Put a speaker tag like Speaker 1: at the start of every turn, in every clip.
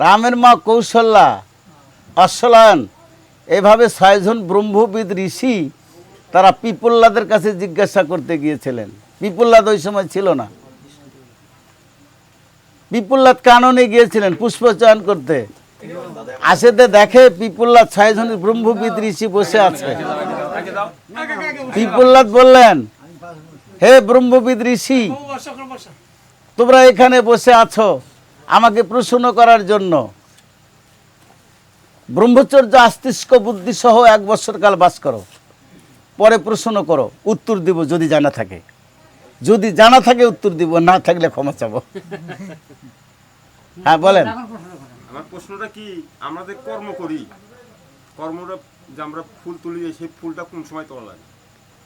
Speaker 1: রামের মা কৌশল্যা অশ্বলায়ন এভাবে ছয়জন ব্রহ্মবিদ ঋষি তারা পিপুল্লাদের কাছে জিজ্ঞাসা করতে গিয়েছিলেন। পিপুল্লাদ ওই সময় ছিল না। পিপুল্লাদ কাননে গিয়েছিলেন পুষ্প চয়ন করতে। আসেতে দেখে পিপুল্লাদ ছয়জন ব্রহ্মবিদ ঋষি বসে আছে। পিপুল্লাদ বললেন, হে ব্রহ্মবিদ ঋষি, তোমরা এখানে বসে আছো। আমাকে প্রশ্ন করার জন্য ব্রহ্মচর্য আস্তিষ্ক বুদ্ধি সহ এক বছর কাল বাস করো। পরে প্রশ্ন করো উত্তর দিব যদি জানা থাকে। যদি জানা থাকে উত্তর দিব না থাকলে ক্ষমা চাবো। হ্যাঁ বলেন।
Speaker 2: আমার প্রশ্নটা কি আমরা যে কর্ম করি কর্মটা যে আমরা ফুল তুলি সেই ফুলটা কোন সময় তোলা লাগে?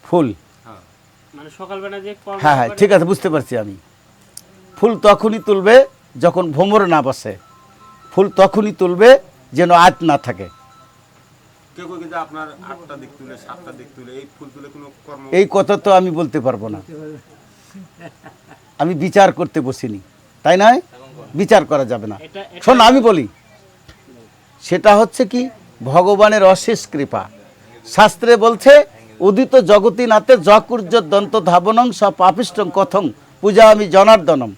Speaker 1: ফুল?
Speaker 2: হ্যাঁ।
Speaker 3: মানে সকালবেলা যে
Speaker 1: হ্যাঁ হ্যাঁ ঠিক আছে বুঝতে পারছি আমি। ফুল তখনই তুলবে যখন ভ্রমর না বসে ফুল তখনই তুলবে যেন আজ না থাকে।
Speaker 2: এই ফুল তুলে কোনো কর্ম
Speaker 1: এই কথা তো আমি বলতে পারব না। আমি বিচার করতে বসিনি তাই নয়? বিচার করা যাবে না। শোন আমি বলি সেটা হচ্ছে কি ভগবানের অশেষ কৃপা। শাস্ত্রে বলছে উদিত জগতী নাথে জকুর্য দন্ত ধাবনং সব পাপিষ্টং কথং পূজা আমি জনার্দনম।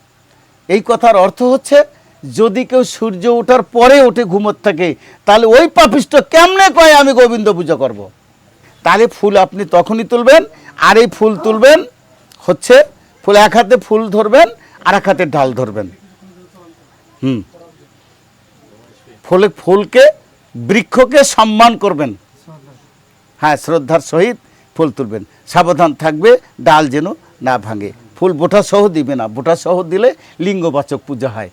Speaker 1: এই কথার অর্থ হচ্ছে, যদি কেউ সূর্য ওঠার পরে ওঠে ঘুমোর থাকে, তাহলে ওই পাপিষ্ট কেমনে কয় আমি গোবিন্দ পুজো করব। তাহলে ফুল আপনি তখনই তুলবেন, আর এই ফুল তুলবেন হচ্ছে, ফুল এক হাতে ফুল ধরবেন, আর এক হাতে ডাল ধরবেন। হুম। ফুলে ফুলকে, বৃক্ষকে সম্মান করবেন। হ্যাঁ শ্রদ্ধার সহিত ফুল তুলবেন। সাবধান থাকবে, ডাল যেন না ভাঙে। ফুল বোটা সহ দিবে না। বোটা সহ দিলে লিঙ্গবাচক পূজা হয়।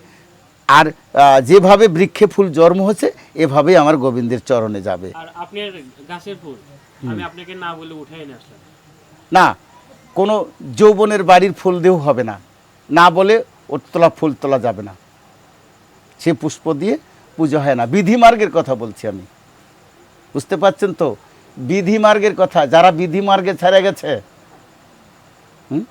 Speaker 1: আর যেভাবে বৃক্ষে ফুল জন্ম হচ্ছে এভাবেই আমার গোবিন্দের চরণে যাবে।
Speaker 3: না
Speaker 1: কোনো যৌবনের বাড়ির ফুল দিয়েও হবে না। না বলে ওর তোলা ফুল তোলা যাবে না। সে পুষ্প দিয়ে পুজো হয় না। বিধিমার্গের কথা বলছি আমি। বুঝতে পারছেন তো? বিধিমার্গের কথা যারা বিধিমার্গে ছেড়ে গেছে হুম?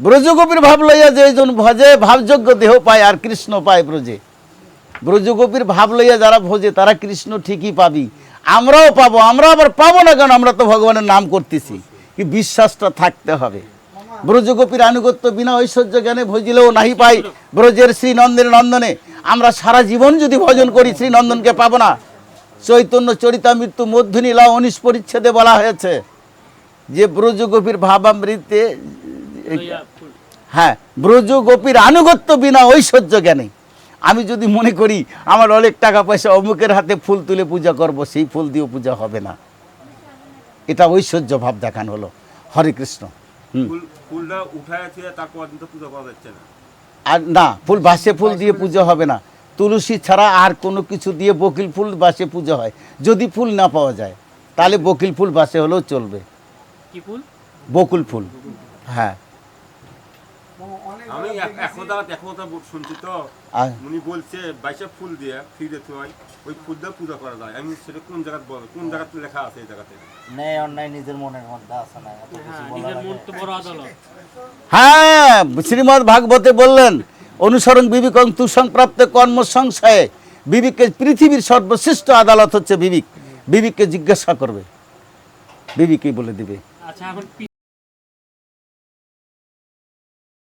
Speaker 1: ব্রজগোপীর ভাব লইয়া যে জন ভজে, ভাবযোগ্য দেহ পায় আর কৃষ্ণ পায় ব্রজে। ব্রজগোপীর ভাব লইয়া যারা ভোজে, তারা কৃষ্ণ ঠিকই পাবি। আমরাও পাবো, আমরা আবার পাবো না কেন? আমরা তো ভগবানের নাম করতেছি। কি বিশ্বাসটা থাকতে হবে। ব্রজগোপীর আনুগত্য বিনা ঐশ্বর্য জ্ঞানে ভজিলেও নাহি পাই ব্রজের শ্রী নন্দের নন্দনে। আমরা সারা জীবন যদি ভজন করি শ্রী নন্দনকে পাবো না। চৈতন্য, চরিতা, মৃত্যু মধ্যনীলা উনিশ পরিচ্ছেদে বলা হয়েছে যে ব্রজগোপীর ভাবামৃতে হ্যাঁ ব্রজ গোপীর আনুগত্য বিনা ঐশ্বর্য জ্ঞানে। আমি যদি মনে করি আমার অনেক টাকা পয়সা অমুকের হাতে ফুল তুলে পূজা করব সেই ফুল দিয়ে পূজা হবে না। এটা ঐশ্বর্য ভাব দেখানো হলো। হরে কৃষ্ণ। আর না ফুল বাসে ফুল দিয়ে পুজো হবে না। তুলসী ছাড়া আর কোনো কিছু দিয়ে বকিল ফুল বাসে পুজো হয়। যদি ফুল না পাওয়া যায় তাহলে বকিল ফুল বাসে হলেও চলবে।
Speaker 3: কি ফুল?
Speaker 1: বকুল ফুল। হ্যাঁ।
Speaker 2: আমি এক- একদা একদা শুনছি তো। উনি বলছে বাইশে ফুল দিয়ে ফিরে থুয় ওই ফুল দিয়ে পূজা করা যায়। আমি সেটা কোন জায়গায় কোন জায়গাতে লেখা আছে এই জায়গাতে?
Speaker 4: ন্যায় অন্যায় নিজের মনের মধ্যে আছে না
Speaker 3: হ্যাঁ নিজের মন তো বড় আদালত।
Speaker 1: হ্যাঁ শ্রীমদ ভাগবতে বললেন অনুসরণ বিবেকং তুসংপ্রাপ্ত কর্ম সংশয়ে বিবেকের পৃথিবীর সর্বশ্রেষ্ঠ আদালত হচ্ছে বিবেক। বিবেককে জিজ্ঞাসা করবে। বিবেকই বলে দিবে।
Speaker 3: আচ্ছা এখন